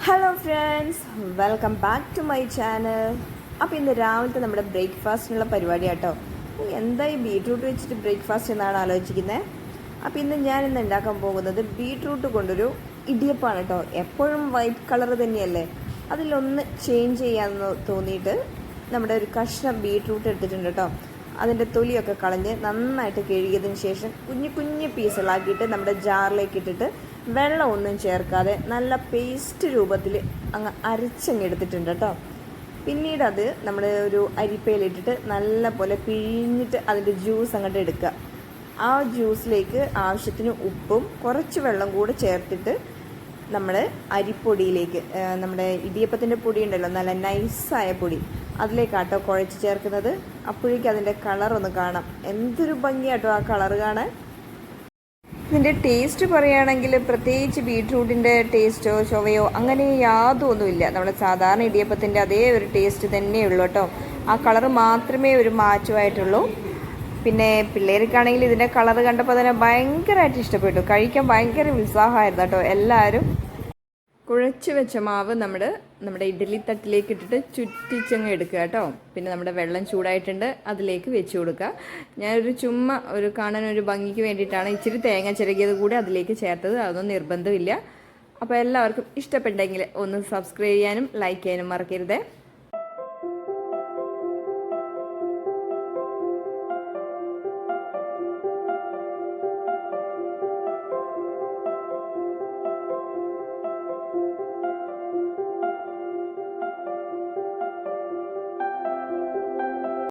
Hello friends welcome back to my channel അപ്പോൾ ഇന്ന് രാവിലത്തെ നമ്മുടെ ബ്രേക്ക്ഫാസ്റ്റിനുള്ള പരിപാടി കേട്ടോ എന്താ ഈ ബീട്രൂട്ട് വെച്ചിട്ട് ബ്രേക്ക്ഫാസ്റ്റ് എന്നാണ് ആലോചിക്കുന്നത് അപ്പോൾ ഇന്ന് ഞാൻ ഇന്ന് ഉണ്ടാക്കാൻ പോകുന്നത് ബീട്രൂട്ട് കൊണ്ടൊരു ഇടിയപ്പാണ് കേട്ടോ എപ്പോഴും വൈറ്റ് കളർ തന്നെയല്ലേ? അതിലൊന്ന് ചേഞ്ച് ചെയ്യാമെന്ന് തോന്നിയിട്ട് നമ്മുടെ ഒരു കഷ്ണം ബീട്രൂട്ട് എടുത്തിട്ടുണ്ട് കേട്ടോ അതിന്റെ തൊലിയൊക്കെ കളഞ്ഞ് നന്നായിട്ട് കഴുകിയതിന് ശേഷം കുഞ്ഞു കുഞ്ഞു പീസുകളാക്കിയിട്ട് നമ്മുടെ ജാറിലേക്ക് ഇട്ടിട്ട് വെള്ളമൊന്നും ചേർക്കാതെ നല്ല പേസ്റ്റ് രൂപത്തിൽ അങ്ങ് അരച്ചങ്ങ് എടുത്തിട്ടുണ്ട് കേട്ടോ. പിന്നീട് അത് നമ്മൾ ഒരു അരിപ്പയിലിട്ടിട്ട് നല്ല പോലെ പിഴിഞ്ഞിട്ട് അതിന്റെ ജ്യൂസ് അങ്ങോട്ട് എടുക്കുക. ആ ജ്യൂസിലേക്ക് ആവശ്യത്തിന് ഉപ്പും കുറച്ച് വെള്ളം കൂടെ ചേർത്തിട്ട് നമ്മൾ അരിപ്പൊടിയിലേക്ക് നമ്മുടെ ഇടിയപ്പത്തിന്റെ പൊടി ഉണ്ടല്ലോ നല്ല നൈസായ പൊടി. അതിലേക്കാട്ടോ കുഴച്ച് ചേർക്കുന്നത്. അപ്പോഴേക്കും അതിന്റെ കളർ ഒന്ന് കാണാം. എന്തൊരു ഭംഗിയാട്ടോ ആ കളർ കാണാൻ. ഇതിന്റെ ടേസ്റ്റ് പറയുകയാണെങ്കിൽ പ്രത്യേകിച്ച് ബീട്രൂട്ടിന്റെ ടേസ്റ്റോ ചൊവയോ അങ്ങനെ യാതൊന്നുമില്ല. നമ്മുടെ സാധാരണ ഇടിയപ്പത്തിന്റെ അതേ ഒരു ടേസ്റ്റ് തന്നെയുള്ളൂ കേട്ടോ. ആ കളർ മാത്രമേ ഒരു മാറ്റമായിട്ടുള്ളൂ പിന്നെ പിള്ളേർക്കാണെങ്കിൽ ഇതിന്റെ കളർ കണ്ടപ്പോൾ തന്നെ ഭയങ്കരമായിട്ട് ഇഷ്ടപ്പെട്ടു. കഴിക്കാൻ ഭയങ്കര ഉത്സാഹമായിരുന്നു കേട്ടോ എല്ലാവരും. കുഴച്ച് വെച്ച മാവ് നമ്മൾ നമ്മുടെ ഇഡ്ഡലി തട്ടിലേക്ക് ഇട്ടിട്ട് ചുറ്റിച്ചങ്ങ് എടുക്കുക കേട്ടോ. പിന്നെ നമ്മുടെ വെള്ളം ചൂടായിട്ടുണ്ട് അതിലേക്ക് വെച്ച് കൊടുക്കുക. ഞാനൊരു ചുമ്മാ ഒരു കാണാൻ ഒരു ഭംഗിക്ക് വേണ്ടിയിട്ടാണ് ഇച്ചിരി തേങ്ങ ചിരകിയത് കൂടി അതിലേക്ക് ചേർത്തത് അതൊന്നും നിർബന്ധമില്ല. അപ്പോൾ എല്ലാവർക്കും ഇഷ്ടപ്പെട്ടെങ്കിൽ ഒന്ന് സബ്സ്ക്രൈബ് ചെയ്യാനും ലൈക്ക് ചെയ്യാനും മറക്കരുതേ.